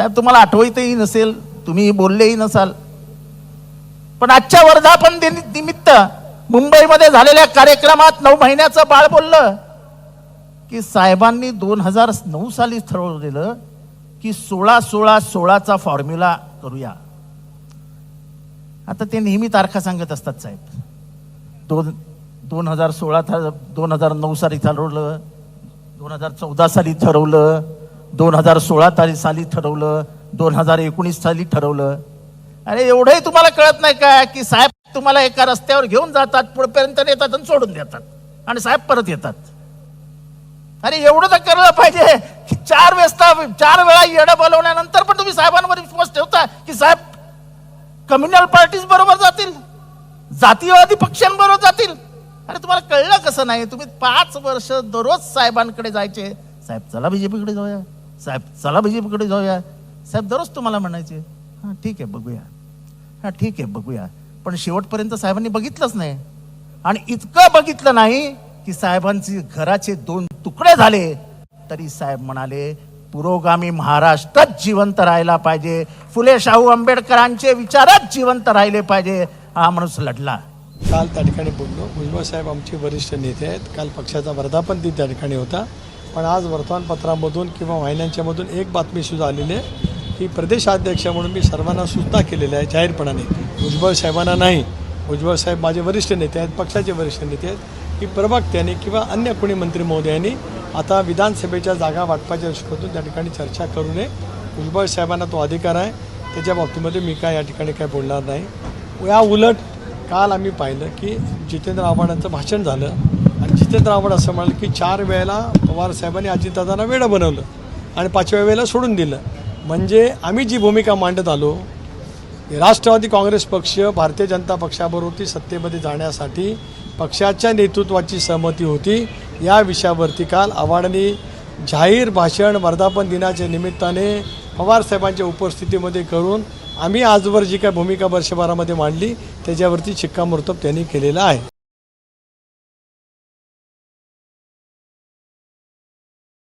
साहेब तुम्हाला आठवतही नसेल तुम्ही बोललेही नसाल. पण आजच्या वर्धापन निमित्त मुंबईमध्ये झालेल्या कार्यक्रमात नऊ महिन्याचं बाळ बोललं की साहेबांनी दोन हजार नऊ साली ठरवलेलं की सोळा सोळा सोळाचा फॉर्म्युला करूया. आता ते नेहमी तारखा सांगत असतात साहेब. दोन दोन हजार सोळा दोन हजार नऊ साली ठरवलं दोन हजार चौदा साली ठरवलं दोन हजार सोळा तारीख साली ठरवलं दोन हजार एकोणीस साली ठरवलं. अरे एवढंही तुम्हाला कळत नाही का की साहेब तुम्हाला एका रस्त्यावर घेऊन जातात पुढपर्यंत नेतात आणि सोडून देतात आणि साहेब परत येतात. अरे एवढं तर करायला पाहिजे की चार वेळेस चार वेळा येडं बोलवल्यानंतर पण तुम्ही साहेबांवर विश्वास ठेवता की साहेब कम्युनल पार्टीज बरोबर जातील जातीयवादी पक्षांबरोबर जातील. अरे तुम्हाला कळलं कसं नाही? तुम्ही पाच वर्ष दररोज साहेबांकडे जायचे. साहेब चला बीजेपीकडे जाऊया. साहेब चला भजीकडे जाऊया. साहेब दररोज तुम्हाला म्हणायचे हां ठीक आहे बघूया. हां ठीक आहे बघूया. पण शेवटपर्यंत साहेबांनी बघितलंच नाही. आणि इतकं बघितलं नाही की साहेबांचे घराचे दोन तुकडे झाले. तरी साहेब म्हणाले पुरोगामी महाराष्ट्रात जिवंत राहायला पाहिजे. फुले शाहू आंबेडकरांचे विचारात जिवंत राहिले पाहिजे. हा माणूस लढला. काल त्या ठिकाणी बोललो. भुजबळ साहेब आमचे वरिष्ठ नेते आहेत. काल पक्षाचा वर्धापन दिन त्या ठिकाणी होता. पण आज वर्तमानपत्रामधून किंवा वाहिन्यांच्यामधून एक बातमी सुद्धा आलेली आहे की प्रदेशाध्यक्ष म्हणून मी सर्वांना सूचना केलेल्या आहे जाहीरपणाने. भुजबळ साहेबांना नाही. भुजबळ साहेब माझे वरिष्ठ नेते आहेत पक्षाचे वरिष्ठ नेते आहेत. की प्रवक्त्यांनी किंवा अन्य कोणी मंत्री महोदयांनी आता विधानसभेच्या जागा वाटपाच्या दृष्टीकोनातून त्या ठिकाणी चर्चा करू नये. भुजबळ साहेबांना तो अधिकार आहे. त्याच्या बाबतीमध्ये मी काय या ठिकाणी काय बोलणार नाही. या उलट काल आम्ही पाहिलं की जितेंद्र आव्हाडांचं भाषण झालं. आणि जितेंद्र आव्हाड असं म्हणाले की चार वेळेला पवार साहेबांनी अजितदादांना वेळं बनवलं आणि पाचव्या वेळेला सोडून दिलं. म्हणजे आम्ही जी भूमिका मांडत आलो राष्ट्रवादी काँग्रेस पक्ष भारतीय जनता पक्षाबरोबर सत्तेमध्ये जाण्यासाठी पक्षाच्या नेतृत्वाची सहमती होती. या विषयावरती काल आव्हाडांनी जाहीर भाषण वर्धापन दिनाच्या निमित्ताने पवारसाहेबांच्या उपस्थितीमध्ये करून आम्ही आजवर जी काय भूमिका वर्षभरामध्ये मांडली त्याच्यावरती शिक्कामोर्तब त्यांनी केलेलं आहे.